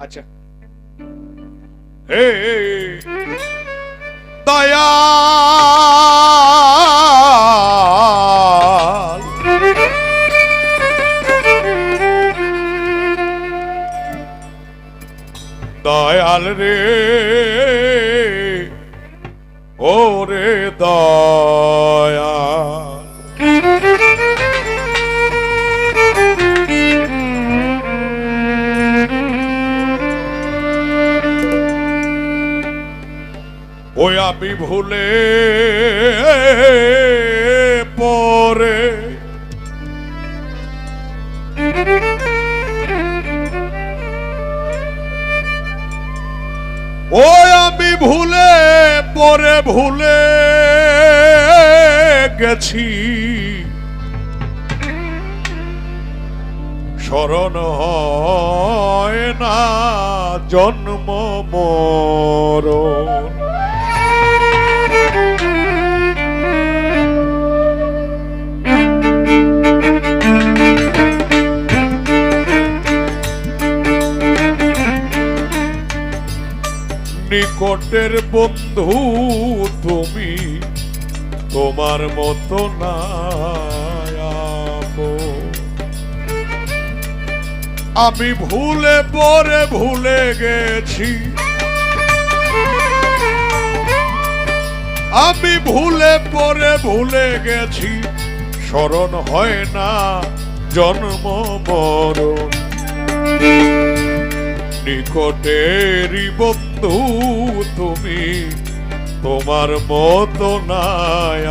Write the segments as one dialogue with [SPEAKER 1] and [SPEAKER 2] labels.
[SPEAKER 1] আচ্ছা। হে দয়াল। দয়াল রে ও রে দয়াল। ওই আমি ভুলে পরে। ওই আমি ভুলে পরে ভুলে গেছি। শরণ হয় না জন্ম মরণ। নিকটের বন্ধু তুমি, তোমার মতো না আমি ভুলে পরে ভুলে গেছি। আমি ভুলে পরে ভুলে গেছি। স্মরণ হয় না জন্ম মরণ। নিকটেরই বন্ধু তুমি তোমার মতো নাই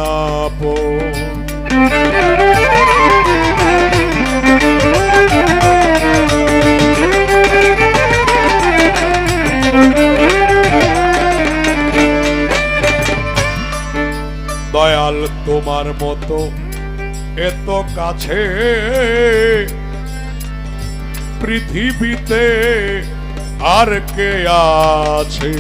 [SPEAKER 1] দয়াল তোমার মতো এত কাছে পৃথিবীতে আর কে আছে?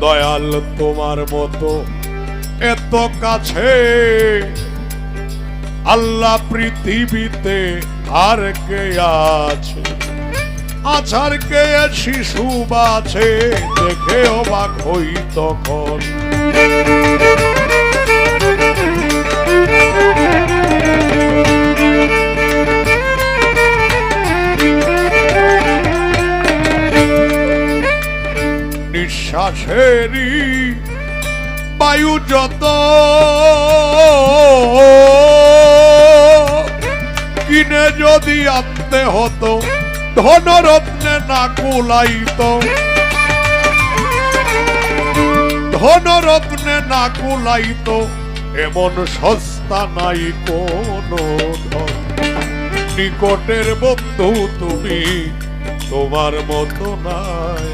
[SPEAKER 1] দয়াল তোমার মতো এত কাছে। আল্লাহ পৃথিবীতে আর কে আছে? আছার কে শিশু বাছে? দেখে অবাক হই তখন। নিঃশ্বাসেরই বায়ু যত কিনে যদি আনতে হতো ধনরত্নে না কুলাইত। ধনরত্নে না কুলাইত এমন সস্তা নাই কোনো ধন। নিকটের বন্ধু তুমি তোমার মতো নাই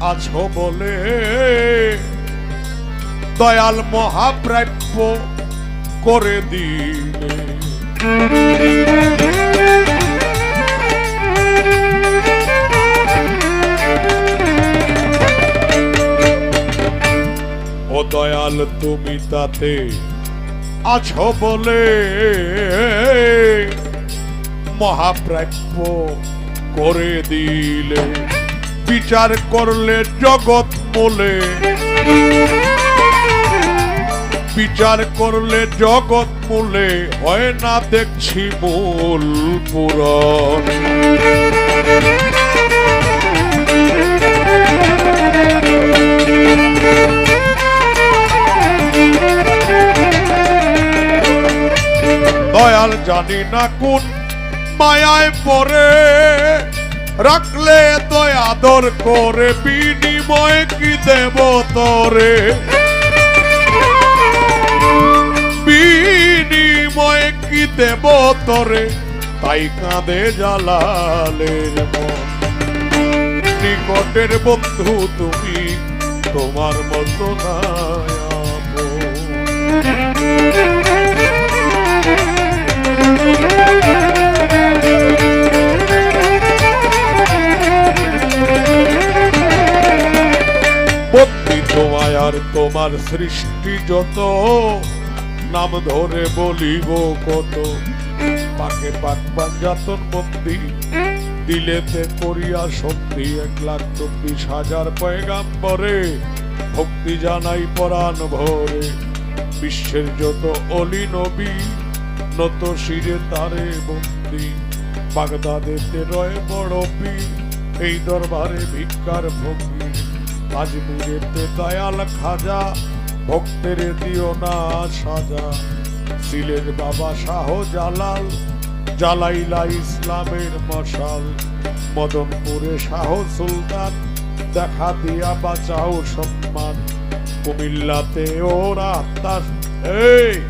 [SPEAKER 1] আছো বলে। দয়াল মহাপ্রাপ্য করে দিলে। ও দয়াল, তুমি তাতে আছো বলে। মহাপ্রাপ্য করে দিলে। বিচার করলে জগৎ মোলে বিচার করলে জগৎ মূলে হয় না দেখছি মূল পুরন। দয়াল জানি না কোন মায়ায় পরে রাখলে তো আদর করে, বিনিময় কি দেব তরে? বিনিময় কি দেব তরে? তাই কাঁদে জালালের মন নিকটের বন্ধু তুমি, তোমার মতো নাই আপন। বন্দি তোমার সৃষ্টি যত, নাম ধরে বলিব কত। পাকে পাক পাঞ্জাতন বন্দি দিলেতে করিয়া সন্ধি এক লাখ চব্বিশ হাজার পরে ভক্তি জানাই পরাণ ভরে, বিশ্বের যত অলি নবী, নত শিরে তারে বন্দি বাগদাদেতে রয় বড় পীর, এই দরবারে ভিক্ষার ফকির আজমিরেতে দয়াল খাজা, ভক্তের দিও না সাজা। সিলের বাবা শাহ জালাল জালাইলা ইসলামের মশাল। মদনপুরে শাহ সুলতান, দেখা দিয়া বাঁচাও সম্মান। কুমিল্লাতে ওরা তার এই!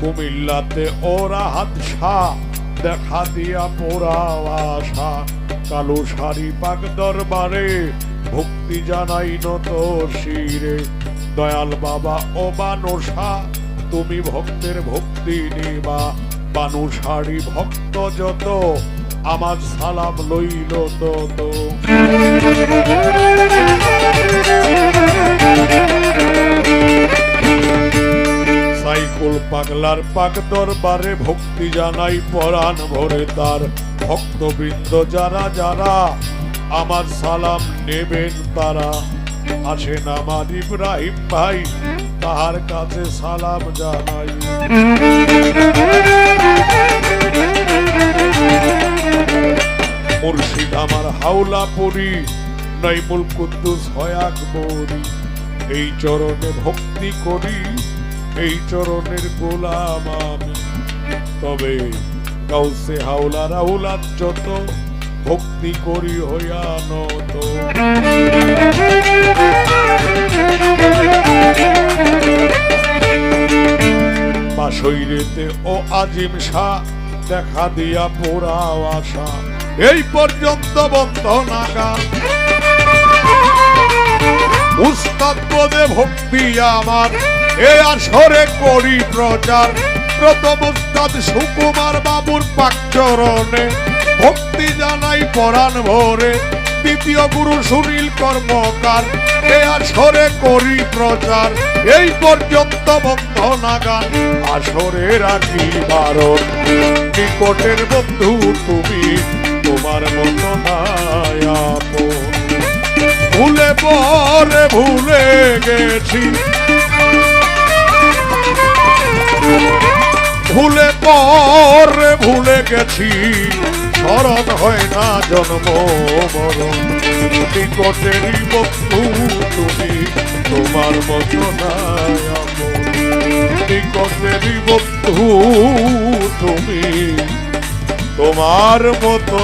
[SPEAKER 1] কুমিল্লাতে ওরা হাত শাহ দেখা দিয়া পোড়াও আশা। কালো শাড়ি পাক দরবারে ভক্তি জানাই নত শিরে। দয়াল বাবা ও বানসা তুমি ভক্তের ভক্তি নিবা। বানু শাড়ি ভক্ত যত, আমার সালাম লইল তত। সাইকুল পাগলার পাক দরবারে ভক্তি জানাই পরাণ ভরে তার। ভক্তবৃন্দ যারা যারা আমার সালাম নেবেন তারা। আছেন আমার ইব্রাহিম ভাই, তাহার কাছে সালাম জানাই। মুর্শিদ আমার হাওলা পরি, নাইমুল কুদ্দুস হয়াক বরি এই চরণে ভক্তি করি, এই চরণের গোলাম আমি। তবে কাউসে হাওলা রাহুলার যত ভক্তি করি হইয়া বাসইরেতে ও আজিম শাহ, দেখা দিয়া পোড়াও আশা। এই পর্যন্ত বন্ধ নাগান উস্তাদ ভক্তি আমার, এ আসরে করি প্রচার। প্রথম উস্তাদ সুকুমার বাবুর পাকচরণে ভক্তি জানাই পরাণ ভরে। দ্বিতীয় গুরু সুনীল কর্মকার, এ আসরে করি প্রচার। এই পর্যন্ত বন্ধ নাগান, আসরে রাখি বারণ। নিকটের বন্ধু তুমি, তোমার মতো ভুলে পরে ভুলে গেছি। ভুলে পরে ভুলে গেছি। স্মরণ হয় না জন্ম, মরণ নিকটেরই বন্ধু তুমি, তোমার নাই আপন। বন্ধু তুমি, তোমার মতো